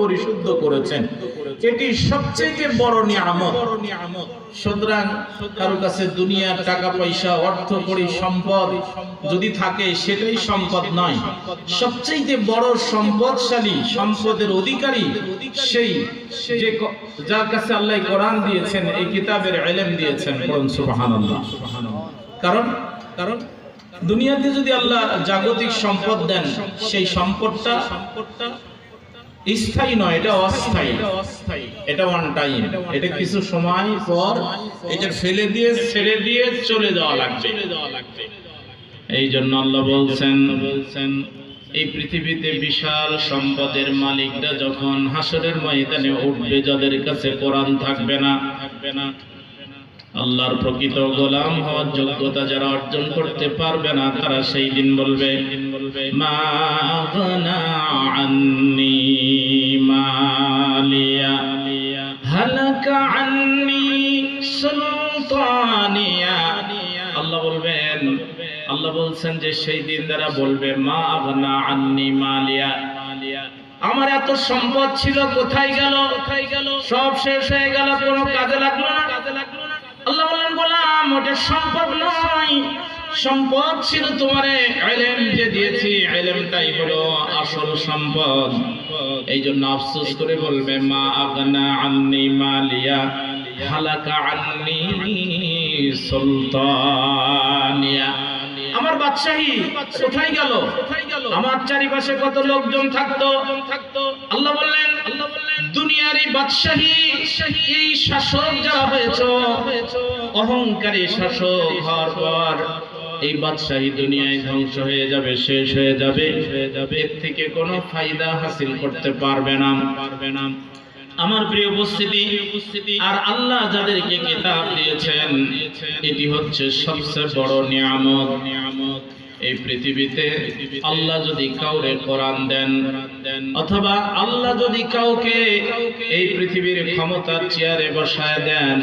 পরিশুদ্ধ করেছেন। এটি সবচেয়ে বড় নিয়ামত। সুতরাং কারও কাছে দুনিয়ার টাকা, পয়সা, অর্থ করি সম্পদ যদি থাকে, সেটাই সম্পদ নয়। সবচেয়ে বড় সম্পদশালী, সম্পদের অধিকারী সেই যে যার কাছে আল্লাহ কোরআন দিয়েছেন, এই কিতাবের এলেম দিয়েছেন কারণ কারণ দুনিয়াতে যদি আল্লাহ জাগতিক সম্পদ দেন, সেই সম্পদটা সম্পদটা স্থায়ী নয় এটা অস্থায়ী। এটা ওয়ান টাইম এটা কিছু সময় পর এটা ফেলে দিয়ে ছেড়ে দিয়ে চলে যাওয়া লাগবে। এই জন্য আল্লাহ বলছেন বলছেন এই পৃথিবীতে বিশাল সম্পদের মালিকরা যখন হাসরের ময়দানে উঠবে যাদের কাছে কোরআন থাকবে না। থাকবে না। আল্লাহর প্রকৃত গোলাম হওয়ার যোগ্যতা যারা অর্জন করতে পারবে না তারা সেই দিন বলবে মা আগনা আন্নি মালিয়া, হালাকা আন্নি সুলতানিয়া। আল্লাহ বলবেন, আল্লাহ বলছেন যে, সেই দিন তারা বলবে, মা আগনা আন্নি মালিয়া, আমার এত সম্পদ ছিল, কোথায় গেল? কোথায় গেল সব শেষ হয়ে গেল, কোনো কাজে লাগল না কাজে লাগল না? আল্লাহ বললেন, গোলাম, ওটা সম্পদ নয়। সম্পদ ছিল তোমারে এলেম যে দিয়েছি, এলেমটাই হলো আসল সম্পদ। এই জন্য আফসোস করে বলবে, মা আগনা আন্নি মালিয়া, হালাকা আন্নি সুলতানিয়া। আমার বাদশাহী কোথায় গেল? আমার চারিপাশে কত লোকজন থাকতো? আল্লাহ বললেন আল্লাহ বললেন দুনিয়ার এই বাদশাহী, এই শাসক যারা হয়েছে, অহংকারী শাসক হওয়ার পর এই বাদশাহী দুনিয়ায় ধ্বংস হয়ে যাবে, শেষ হয়ে যাবে। এর থেকে কোনো ফায়দা হাসিল করতে পারবে না। পারবে না আমার প্রিয় উপস্থিতি, আর আল্লাহ যাদেরকে কিতাব দিয়েছেন, এটি হচ্ছে সবচেয়ে বড় নিয়ামত নিয়ামত। এই পৃথিবীতে আল্লাহ যদি কাউরে কোরআন দেন অথবা আল্লাহ যদি কাউকে এই পৃথিবীর ক্ষমতার চেয়ারে বসায় দেন,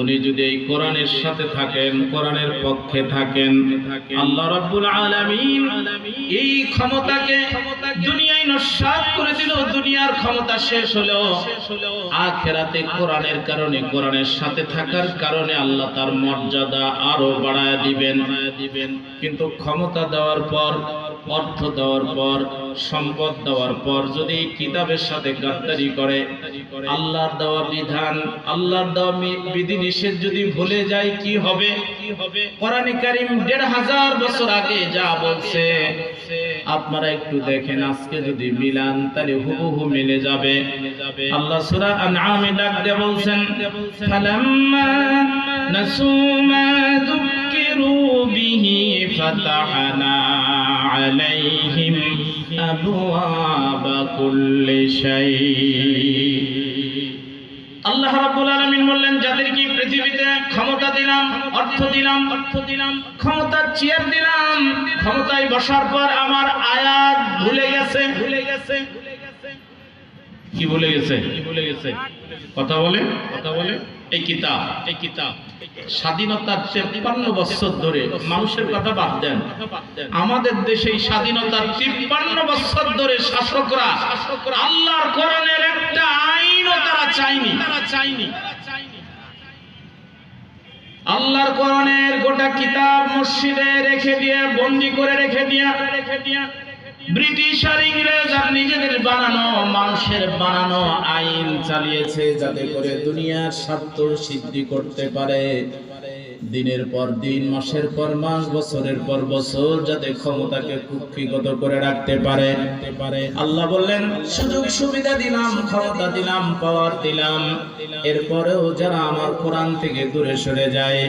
উনি যদি এই কোরআনের সাথে থাকেন, কোরআনের পক্ষে থাকেন, আল্লাহ রাব্বুল আলামিন এই ক্ষমতাকে দুনিয়ায় নস্বাত করে দিল, দুনিয়ার ক্ষমতা শেষ হলো। আখেরাতে কোরআনের কারণে, কোরআনের সাথে থাকার কারণে আল্লাহ তার মর্যাদা আরও বাড়ায় দিবেন দিবেন। কিন্তু ক্ষমতা দেওয়ার পর অর্থ দেওয়ার পর, সম্পদ দেওয়ার পর যদি কিতাবের সাথে গাদ্দারি করে, আল্লাহর দেওয়া বিধান, আল্লাহর দেওয়া মি- বিধিনিষেধ যদি ভুলে যায়, কি হবে? কোরআনে কারিম দেড় হাজার বছর আগে যা বলছে, আপনারা একটু দেখেন, আজকে যদি মিলান, তাহলে হুবহু মিলে যাবে। আল্লাহ সূরা আনআমে ডাক দিয়ে বলছেন, ফালাম্মা নাসু মা যুক্কিরু বিহি ফাতাহনা। আলাইহিম আবওয়াবা কুল্লি শাই আল্লাহ রাব্বুল আলামিন বললেন, যাদেরকে পৃথিবীতে ক্ষমতা দিলাম, অর্থ দিলাম অর্থ দিলাম, ক্ষমতার চেয়ার দিলাম, ক্ষমতায় বসার পর আমার আয়াত ভুলে গেছে ভুলে গেছে কি ভুলে গেছে। কি ভুলে গেছে? কথা বলে কথা বলে, এই কিতাব এই কিতাব। স্বাধীনতার বছর ধরে মানুষের কথা বাদ দেন। আমাদের দেশে স্বাধীনতার বছর ধরে শাসকরা আল্লাহর কোরআনের একটা আইনও তারা চায়নি। তারা চায়নি আল্লাহর কোরআনের গোটা কিতাব মসজিদে রেখে দিয়ে, বন্দি করে রেখে দিয়া রেখে দিয়া ব্রিটিশ আর ইংরেজ আর নিজেদের বানানো, মানুষের বানানো আইন চালিয়েছে যাতে করে দুনিয়ার স্বার্থ সিদ্ধি করতে পারে। দিনের পর দিন, মাসের পর মাস, বছরের পর বছর যাতে ক্ষমতাকে কুক্ষিগত করে রাখতে পারে। পারে আল্লাহ বললেন, সুযোগ সুবিধা দিলাম, ক্ষমতা দিলাম পাওয়ার দিলাম। এরপরেও যারা আমার কোরআন থেকে দূরে সরে যায়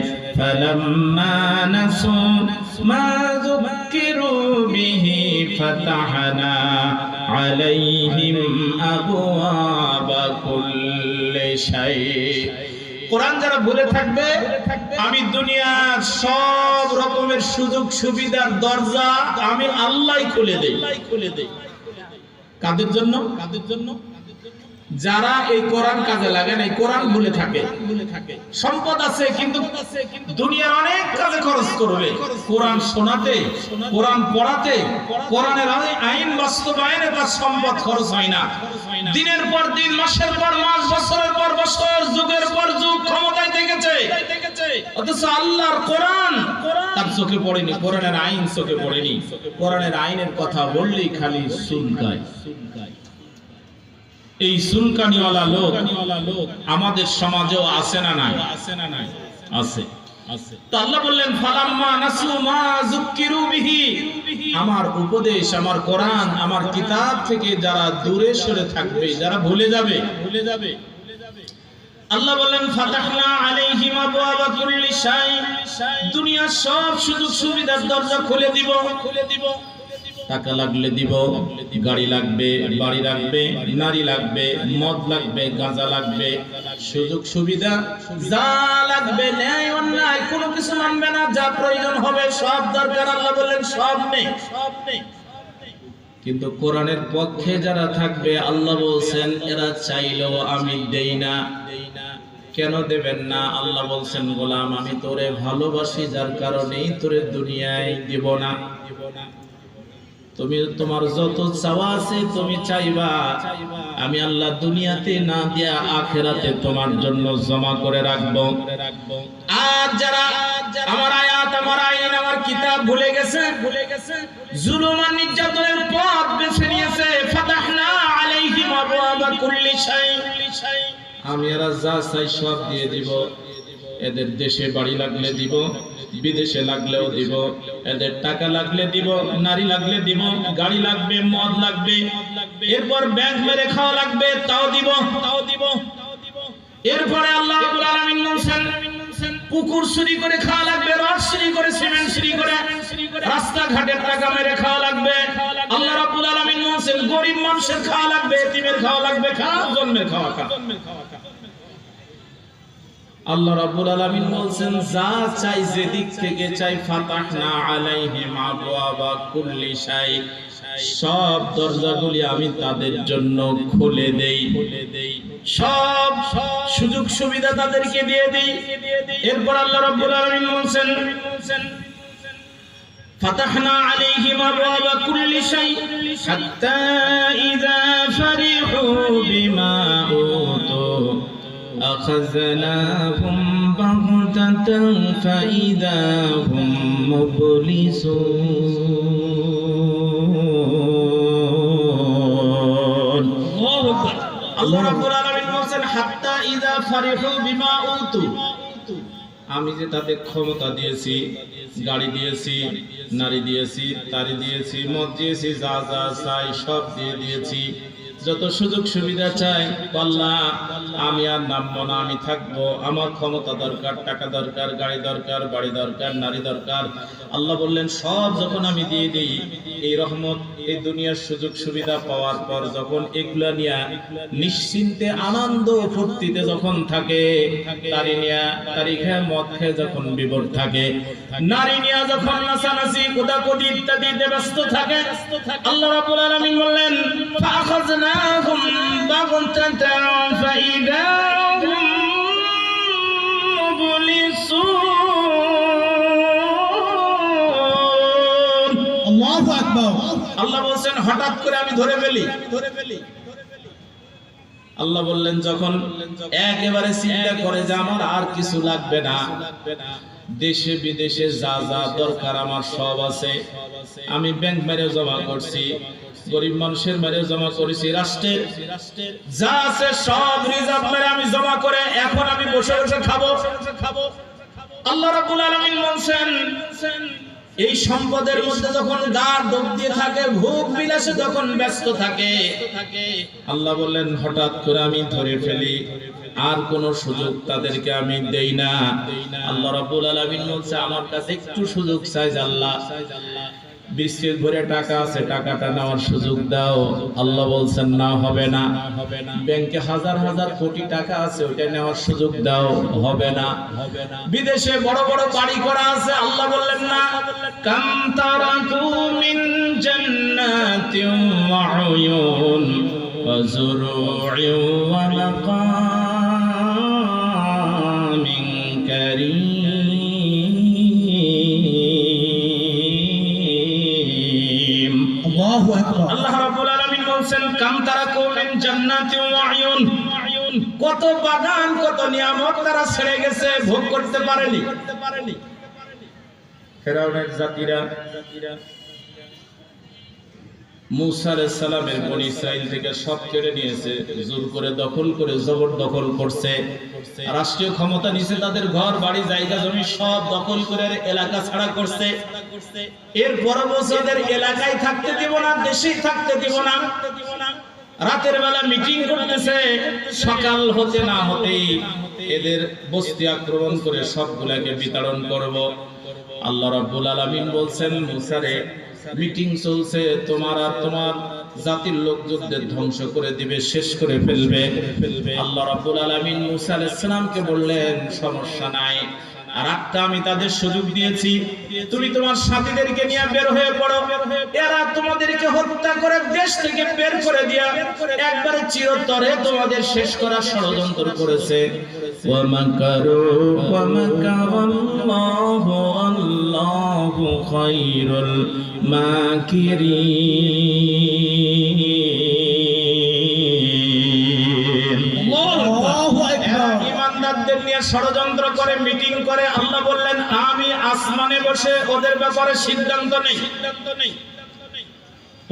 কোরআন যারা ভুলে থাকবে, আমি দুনিয়ার সব রকমের সুযোগ, সুবিধার দরজা আমি আল্লাহ খুলে দেই। খুলে দেই কাদের জন্য কাদের জন্য? যারা এই কোরআন কাজে লাগে না, এই কোরআন ভুলে থাকে। সম্পদ আছে, কিন্তু দুনিয়ার অনেক কাজে খরচ করবে। কোরআন শোনাতে, কোরআন পড়াতে, কোরআনের আইন বাস্তবায়নে তার সম্পদ খরচ হয় না। দিনের পর দিন, মাসের পর মাস, বছরের পর বছর, যুগের পর যুগ ক্ষমতায় থেকেছে। অথচ আল্লাহর কোরআন তার চোখে পড়েনি, কোরআনের আইন চোখে পড়েনি। কোরআনের আইনের কথা বললেই খালি সুলকায় এই সুলকানিওয়ালা লোক আমাদের সমাজেও আছে না নাই? আছে। না নাই আছে আমার উপদেশ, আমার আমার কিতাব থেকে যারা দূরে সরে থাকবে, যারা ভুলে যাবে। ভুলে যাবে আল্লাহ দুনিয়ার সব সুযোগ সুবিধার দরজা খুলে দিব খুলে দিব। টাকা লাগলে দিব, গাড়ি লাগবে, বাড়ি লাগবে, নারী লাগবে, মদ লাগবে, গাঁজা লাগবে, সুযোগ সুবিধা যা লাগবে, ন্যায় অন্যায়, কোনো কিছু মানবে না, যা প্রয়োজন হবে, সব দরকার, আল্লাহ বললেন, সব নেই। সব নেই কিন্তু কোরআনের পক্ষে যারা থাকবে, আল্লাহ বলছেন, এরা চাইলেও আমি দেই না। কেন দেবেন না? আল্লাহ বলছেন, গোলাম, আমি তোরে ভালোবাসি, যার কারণেই তোরে দুনিয়ায় দিব না দিব না। তুমি তোমার যত চাওয়া আছে তুমি চাইবা। আমি আল্লাহ দুনিয়াতে না দিয়া আখেরাতে তোমার জন্য জমা করে রাখব। আর যারা আমার আয়াত, আমার আইন, আমার কিতাব ভুলে গেছে ভুলে গেছে জুলুম আর নির্যাতনের পথ বেছে নিয়েছে। ফাতাহনা আলাইহিম আবওয়াবা কুল্লি শাই আমি এরা যা চাই সব দিয়ে দিব। এদের দেশে বাড়ি লাগলে দিব, বিদেশে লাগলেও দিব। এদের টাকা লাগলে দিব, নারী লাগলে দিব, গাড়ি লাগবে, মদ লাগবে, এরপর ব্যাংক মেরে খাওয়া লাগবে, তাও দিব তাও দিব। এরপরে আল্লাহ আলামিন পুকুর চুরি করে খাওয়া লাগবে, রড চুরি করে, সিমেন্ট চুরি করে রাস্তাঘাটের টাকা মেরে খাওয়া লাগবে। আল্লাহ রাব্বুল আলামিন গরিব মানুষের খাওয়া লাগবে খাওয়া লাগবে খাও জন্মের খাওয়া খা আল্লাহ রাব্বুল আলামিন বলছেন যা চাই যেদিক থেকে চাই ফাতাহনা আলাইহিম আবওয়াবা কুল্লি শাই সব দরজাগুলি আমি তাদের জন্য খুলে দেই খুলে দেই সব সুযোগ সুবিধা তাদেরকে দিয়ে দেই এরপর আল্লাহ রাব্বুল আলামিন বলছেন فتحنا عليهم أبواب كل شيء حتى إذا فرحوا بما أوتوا أخذناهم بغتة فإذا هم مبلسون আল্লাহ রাব্বুল আলামিন বলেন হাত্তা ইযা ফারিহু বিমা উতু আমি যে তাদের ক্ষমতা দিয়েছি গাড়ি দিয়েছি নারী দিয়েছি তারি দিয়েছি মদ দিয়েছি যা যা চাই সব দিয়ে দিয়েছি যত সুযোগ সুবিধা চাই আল্লাহ আমি আর নামবো না, আমি থাকব। আমার ক্ষমতা দরকার, টাকা দরকার, গাড়ি দরকার, বাড়ি দরকার, নারী দরকার। আল্লাহ বললেন, সব যখন আমি দিয়ে দিই, এই রহমত, এই দুনিয়ার সুযোগ সুবিধা পাওয়ার পর যখন এগুলা নিয়ে নিশ্চিন্তে, আনন্দ ফুর্তিতে যখন থাকে, তারি নিয়া, তারি খেয়ে মদ খেয়ে যখন বিবর থাকে, নারী নিয়া যখন নাচানাচি কোদাকুদি ইত্যাদিতে ব্যস্ত থাকে, আল্লাহ রাব্বুল আলামিন বললেন বাগতাতান ফাইদা হুম মুবলিসুন আল্লাহু আকবার। আল্লাহ বলছেন হঠাৎ করে আমি ধরে ফেলি। ধরে ফেলি। আল্লাহ বললেন যখন একেবারে চিন্তা করে যে আমার আর কিছু লাগবে না দেশে বিদেশে যা যা দরকার আমার সব আছে আমি ব্যাংক মেরে জমা করছি গরিব মানুষের মেরে জমা করেছি রাষ্ট্রের। যা আছে সব রিজার্ভ মেরে আমি জমা করে এখন আমি বসে বসে খাব। খাব আল্লাহ রাব্বুল আলামিন বলছেন, এই সম্পদের মধ্যে যখন গা ডুব দিয়ে থাকে, ভোগ বিলাসে যখন ব্যস্ত থাকে, আল্লাহ বললেন, হঠাৎ করে আমি ধরে ফেলি, আর কোন সুযোগ তাদেরকে আমি দেই না। আল্লাহ রাব্বুল আলামিন বলছে, আমার কাছে একটু সুযোগ চাই আল্লাহ বিশ্বের ভরে টাকা আছে, টাকাটা নেওয়ার সুযোগ দাও। আল্লাহ বলছেন, না, হবে না। হবে না ব্যাংকে হাজার হাজার কোটি টাকা আছে, ওইটা নেওয়ার সুযোগ দাও। হবে না। হবে না বিদেশে বড় বড় বাড়ি করা আছে, আল্লাহ বললেন, না। কান্তারা তারাকু মিন জান্নাতিন ওয়া উয়ুন ওয়া যুরু'in ওয়া মাকাম। বলছেন, কাম তারা করলেন জান্নাতি আয়ুন। কত বাগান, কত নিয়ামত তারা ছেড়ে গেছে, ভোগ করতে পারেনি। ফেরাউনের জাতিরা মুসা বনি ইসরাইল থেকে সব কেড়ে নিয়েছে, জোর করে দখল করে জবর দখল করছে। রাষ্ট্রীয় ক্ষমতা নিচে তাদের ঘর, বাড়ি, জায়গা, জমি সব দখল করে এলাকা ছাড়া করছে। এর পর বছরদের এলাকায় থাকতে দিব না, দেশেই থাকতে দিব না। রাতের বেলা মিটিং করতেছে, সকাল হতে না হতেই এদের বস্তি আক্রমণ করে সবগুলাকে বিতাড়ন করব। আল্লাহ রাব্বুল আলামিন বলছেন, মুসারে মিটিং চলছে, তোমার আর তোমার জাতির লোকজনদের ধ্বংস করে দিবে, শেষ করে ফেলবে। আল্লাহ রাব্বুল আলামিন মুসা আলাইহিস সালামকে বললেন, সমস্যা নাই। আর একটা আমি তাদের সুযোগ দিয়েছি। তুমি তোমার সাথীদেরকে নিয়ে বের হয়ে পড়ো। এরা তোমাদেরকে হত্যা করে দেশ থেকে বের করে দিয়া একবার চিরতরে তোমাদের শেষ করা ষড়যন্ত্র করেছে। নিয়ে ষড়যন্ত্র করে মিটিং করে। আল্লাহ বললেন আমি আসমানে বসে ওদের ব্যাপারে সিদ্ধান্ত নেই সিদ্ধান্ত নেই।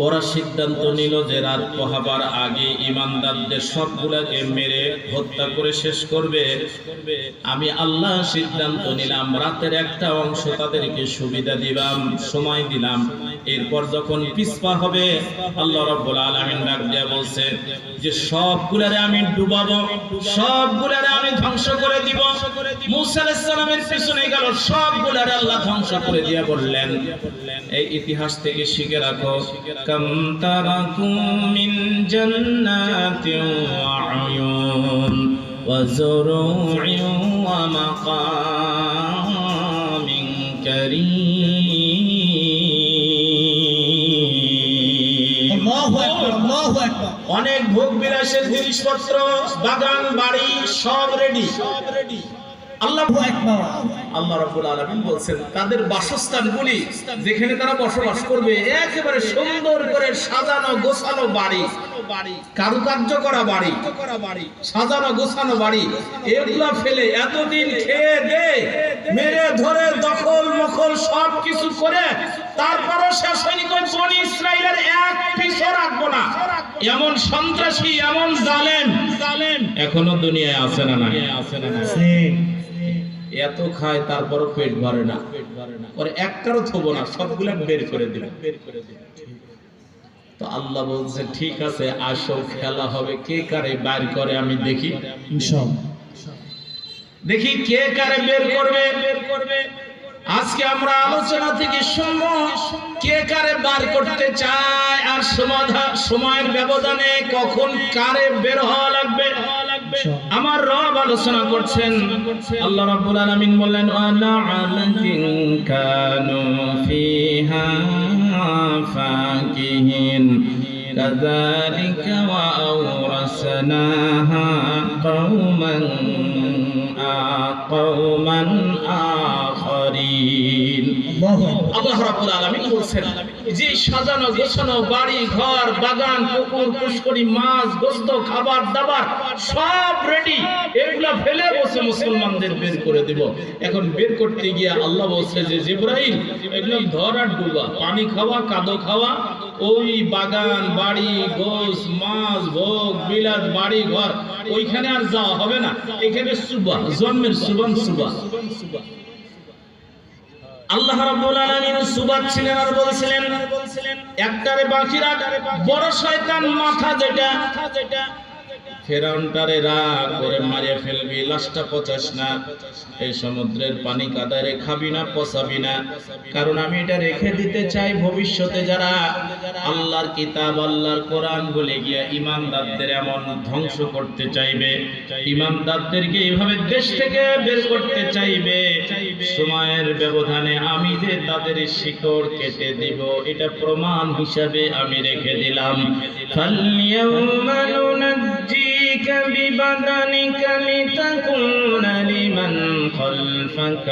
ওরা সিদ্ধান্ত নিল যে রাত পোহাবার আগে ইমানদারদের সবগুলাকে মেরে হত্যা করে শেষ করবে। আমি আল্লাহ সিদ্ধান্ত নিলাম, রাতের একটা অংশ তাদেরকে সুবিধা দিলাম, সময় দিলাম। এরপর যখন পিসপা হবে, আল্লাহ রাব্বুল আলামিন ডাক দিয়া বলছে যে সবগুলারে আমি ডুবাবো, সবগুলারে আমি ধ্বংস করে দিব। মুসা আলাইহিস সালামের পিছনে গেল, সবগুলারে আল্লাহ ধ্বংস করে দিয়া বললেন, এই ইতিহাস থেকে শিখে রাখো, কাম তারাকু মিন জান্নাতিন ওয়া আয়ুন, ওয়া যুরু'in ওয়া মাকামিন অনেক ভোগ বিলাসের জিনিসপত্র বাগান বাড়ি সব রেডি সব রেডি আল্লাহ আকবার। আল্লাহ রাব্বুল আলামিন বলছেন, তাদের বাসস্থানগুলি যেখানে তারা বসবাস করবে, একেবারে সুন্দর করে সাজানো গোছানো বাড়ি, কারুকার্য করা বাড়ি, সাজানো গোছানো বাড়ি ফেলে এতদিন দে, মেরে ধরে দখল করে এক এমন সন্ত্রাসী, এমন জালেম, এখনও দুনিয়ায় আছে না আছে। না এত খায় তারপরও পেট ভরে না। পরে একটারও থবো না সবগুলা বের করে দিল। বের করে দিল তো আল্লাহ বলছে ঠিক আছে আসো খেলা হবে। কে কারে বাইর করে আমি দেখি। ইনশাআল্লাহ। দেখি কে কারে বের করবে। বের করবে আজকে আমরা আলোচনা থেকে শুনব কে কারে বার করতে চায় আর সমাধান সময়ের ব্যবধানে কখন কারে বের হওয়া লাগবে। আমার রব আলোচনা করছেন আল্লাহ রাব্বুল আলামিন বললেন ওয়ালা আলাতিন কানু ফিহা ফাকিহিন كذلك وأورثناها قوما آ- قوما آخرين বাড়ি, ঘর, বাগান মাছ খাবার, দাবার, সব রেডি ফেলে মুসলমানদের বের করে দেব। এখন বের করতে গিয়ে আল্লাহ বলছে যে, জিব্রাইল এগুলো ধর আর ডুবা। পানি খাওয়া, কাদো খাওয়া, ওই বাগান, বাড়ি গোস মাছ, ভোগ বিলাস বাড়ি, ঘর, ওইখানে আর যাওয়া হবে না। এখানে সুবা জন্মের সুবান সুবা আল্লাহ রাব্বুল আলামিন সুবাত ছিলেন আর বলছিলেন একটারে বাকি রাখ বড় শয়তান মাথা যেটা ফেরাউনটারে রাগ করে মারিয়ে ফেলবি, লাশটা পচাস না। এই সমুদ্রের পানি কাদারে খাবি না, পচাবি না। কারণ আমি এটা রেখে দিতে চাই ভবিষ্যতে যারা আল্লাহর কিতাব, আল্লাহর কোরআন বলে গিয়া ইমানদারদের এমন ধ্বংস করতে চাইবে। ইমানদারদেরকে এইভাবে দেশ থেকে বের করতে চাইবে। সময়ের ব্যবধানে আমি যে তাদের শিকড় কেটে দিব, এটা প্রমাণ হিসাবে আমি রেখে দিলাম। ফালইয়াউমা ببدنك لتكون لمن خلفك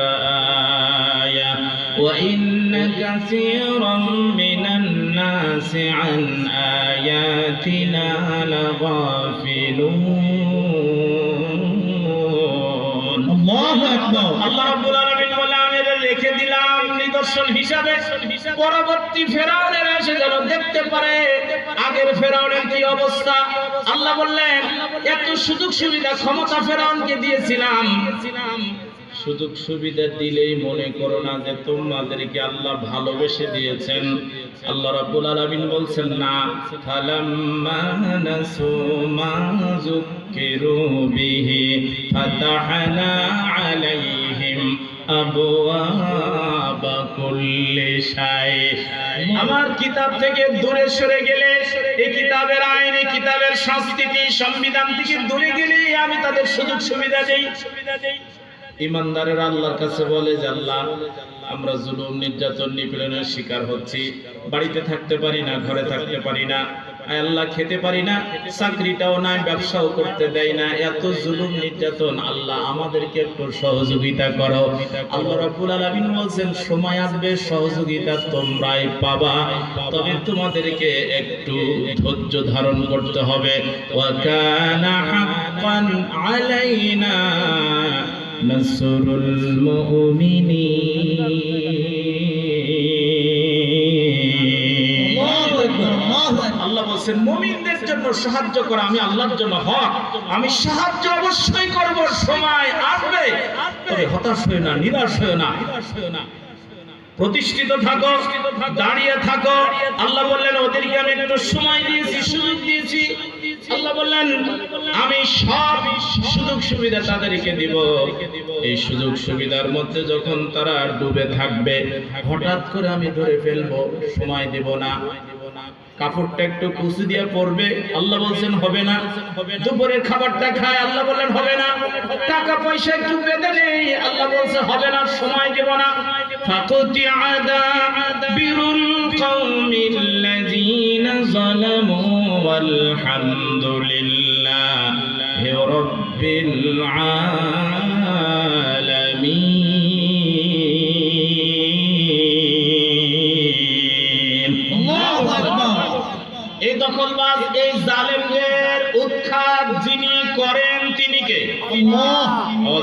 آية وإن كثيرا من الناس عن آياتنا لغافلون. الله أكبر. الله أكبر হিসাবে পরবর্তী ফেরাউনের এসে যেন দেখতে পারে, আগের ফেরাউনের কি অবস্থা? আল্লাহ বললেন, এত সুযোগ সুবিধা ক্ষমতা ফেরাউনকে দিয়েছিলাম। সুযোগ সুবিধা দিলেই মনে করো না যে তোমাদেরকে আল্লাহ ভালোবেসে দিয়েছেন। আল্লাহ রাব্বুল আলামিন বলছেন, না, ফালাম্মা নাসু বিহি ফাতাহনা আলাইহিম আবওয়াবা আমার কিতাব থেকে দূরে সরে গেলে এই কিতাবের আইন, এই কিতাবের সংস্কৃতি সংবিধান থেকে দূরে গেলে আমি তাদের সুযোগ সুবিধা দেই। ইমানদারের আল্লাহর কাছে বলে, যে আল্লাহ, আমরা জুলুম, নির্যাতন, নিপীড়নের শিকার হচ্ছি। বাড়িতে থাকতে পারি না, ঘরে থাকতে পারি না। আল্লাহ খেতে পারি না, চাকরিটাও না ব্যবসাও করতে দেয় না। এত জুলুম নির্যাতন, আল্লাহ আমাদেরকে একটু সহযোগিতা করো। আল্লাহ রাব্বুল আলামিন বলছেন, সময় আসবে, সহযোগিতা তোমরাই পাবা। তবে তোমাদেরকে একটু ধৈর্য ধারণ করতে হবে। ওয়া কানা হাক্কান আলাইনা নাসরুল মুমিনিন। বলছেন মুমিনদের জন্য সাহায্য করা আমি আল্লাহর জন্য হক। আমি সাহায্য অবশ্যই করব, সময় আসবে। তবে হতাশ হয়ে না, নিরাশ হয়ে না। প্রতিষ্ঠিত থাকো, দাঁড়িয়ে থাকো। আল্লাহ বললেন, ওদেরকে আমি একটু সময় দিয়েছি, সুযোগ দিয়েছি। আল্লাহ বললেন, আমি সব সুযোগ সুবিধা তাদেরকে দিব। এই সুযোগ সুবিধার মধ্যে যখন তারা ডুবে থাকবে, হঠাৎ করে আমি ধরে ফেলব, সময় দিব না। কাপড়টা একটু কুচু দিয়ে পরবে আল্লাহ বলছেন, হবে না। দুপুরের খাবারটা খায়, আল্লাহ বলেন হবে না। টাকা পয়সা একটু বেঁধে নেই, আল্লাহ বলছে, হবে না, সময় দেব না। ফাকুতি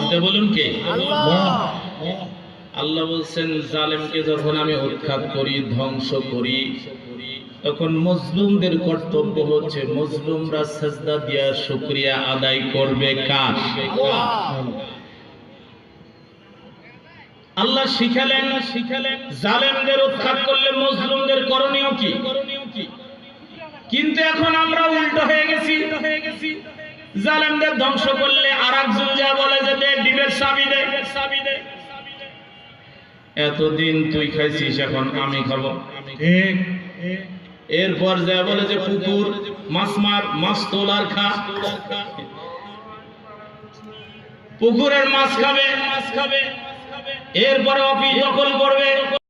আওয়াজ বলুন কে? আল্লাহ। আল্লাহ বলছেন জালেমকে যখন আমি উৎখাত করি ধ্বংস করি তখন মজলুমদের কর্তব্য হচ্ছে মজলুমরা সাজদা দিয়া শুকরিয়া আদায় করবে কার? আল্লাহ শিখালেন শিখালেন জালেমদের উৎখাত করলে মজলুমদের করণীয় কি? করণীয় কি কিন্তু এখন আমরা উল্টো হয়ে গেছি হয়ে গেছি। জালেমদের ধ্বংস করলে আর একজন যা বলে যে দে ডিবের চাবি দে। চাবি দে এতদিন তুই খাইছিস এখন আমি খাব। ঠিক। এরপর যা বলে যে পুকুর মাছ মার মাছ তোলার খা। পুকুরের মাছ খাবে। মাছ খাবে। এরপরে অফিস দখল করবে।